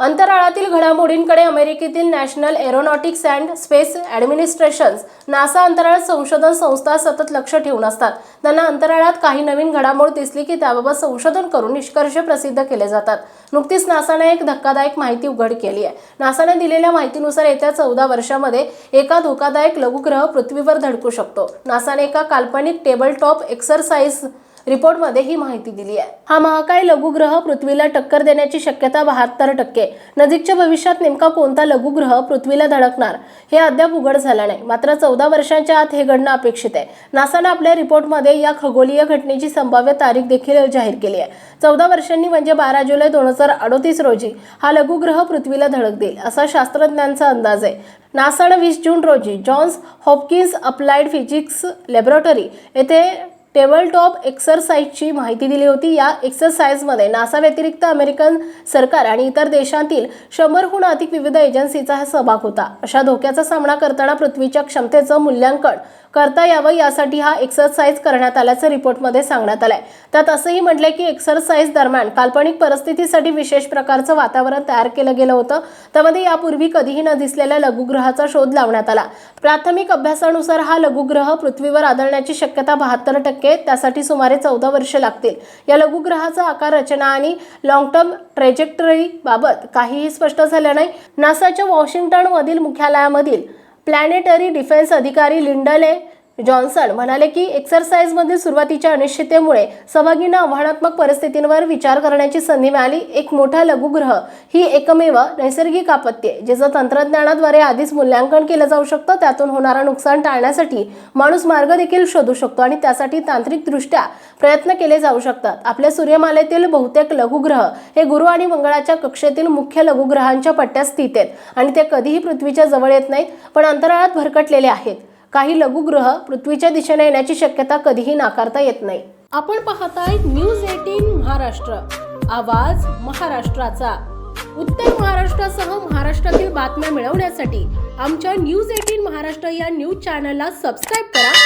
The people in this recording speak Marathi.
अंतराळातील घडामोडींकडे अमेरिकेतील National Aeronautics and Space Administration's NASA अंतराळ संशोधन संस्था सतत लक्ष ठेवून असतात. त्यांना अंतराळात काही नवीन घडामोड दिसली की त्याबाबत संशोधन करून निष्कर्ष प्रसिद्ध केले जातात. नुकतीच नासाने एक धक्कादायक माहिती उघड केली आहे. नासाने दिलेल्या माहितीनुसार येत्या चौदा वर्षामध्ये एका धोकादायक लघुग्रह पृथ्वीवर धडकू शकतो. नासाने एका काल्पनिक टेबल टॉप एक्सरसाइज रिपोर्टमध्ये ही माहिती दिली आहे. हा महाकाय लघुग्रह पृथ्वीला टक्कर देण्याची शक्यता बहात्तर टक्के. नजीकच्या भविष्यात नेमका कोणता लघुग्रह पृथ्वीला धडकणार? हे अद्याप उघड झालं नाही. मात्र चौदा वर्षांच्या आत हे घडणं अपेक्षित आहे. नासानं आपल्या रिपोर्टमध्ये या खगोलीय घटनेची संभाव्य तारीख देखील जाहीर केली आहे. चौदा वर्षांनी म्हणजे बारा जुलै दोन हजार अडोतीस रोजी हा लघुग्रह पृथ्वीला धडक देईल असा शास्त्रज्ञांचा अंदाज आहे. नासानं वीस जून रोजी Johns Hopkins applied physics laboratory येथे टेबल टॉप एक्सरसाइजची माहिती दिली होती. या एक्सरसाइजमध्ये नासा व्यतिरिक्त अमेरिकन सरकार आणि इतर देशांतील शंभरहून अधिक विविध एजन्सीचा हा सहभाग होता. अशा धोक्याचा सामना करताना पृथ्वीच्या क्षमतेचं मूल्यांकन करता यावं यासाठी हा एक्सरसाइज करण्यात आल्याचं रिपोर्टमध्ये सांगण्यात आलंय. त्यात असंही म्हटलंय की एक्सरसाइज दरम्यान काल्पनिक परिस्थितीसाठी विशेष प्रकारचं वातावरण तयार केलं गेलं होतं. त्यामध्ये यापूर्वी कधीही न दिसलेल्या लघुग्रहाचा शोध लावण्यात आला. प्राथमिक अभ्यासानुसार हा लघुग्रह पृथ्वीवर आदळण्याची शक्यता बहात्तर टक्के त्यासाठी सुमारे चौदा वर्ष लागतील. या लघुग्रहाचा आकार रचना आणि लॉंग टर्म ट्रेजेक्टरी बाबत काहीही स्पष्ट झालं नाही. नासाच्या वॉशिंग्टन मधील मुख्यालयामधील प्लॅनेटरी डिफेन्स अधिकारी लिंडले जॉन्सन म्हणाले की एक्सरसाइजमधील सुरुवातीच्या अनिश्चिततेमुळे सहभागींना आव्हानात्मक परिस्थितींवर विचार करण्याची संधी मिळाली. एक मोठा लघुग्रह ही एकमेव नैसर्गिक आपत्ती आहे ज्याचं तंत्रज्ञानाद्वारे आधीच मूल्यांकन केलं जाऊ शकतं त्यातून होणारं नुकसान टाळण्यासाठी माणूस मार्ग देखील शोधू शकतो आणि त्यासाठी तांत्रिकदृष्ट्या प्रयत्न केले जाऊ शकतात. आपल्या सूर्यमालेतील बहुतेक लघुग्रह हे गुरु आणि मंगळाच्या कक्षेतील मुख्य लघुग्रहांच्या पट्ट्यात स्थित आहेत आणि ते कधीही पृथ्वीच्या जवळ येत नाहीत पण अंतराळात भरकटलेले आहेत. काही लघुग्रह पृथ्वीच्या दिशेने येण्याची शक्यता कधीही नाकारता येत नाही. आपण पाहताय न्यूज एटीन महाराष्ट्र. आवाज महाराष्ट्राचा. उत्तर महाराष्ट्रासह महाराष्ट्रातील बातम्या मिळवण्यासाठी आमच्या न्यूज एटीन महाराष्ट्र या न्यूज चॅनलला सबस्क्राईब करा.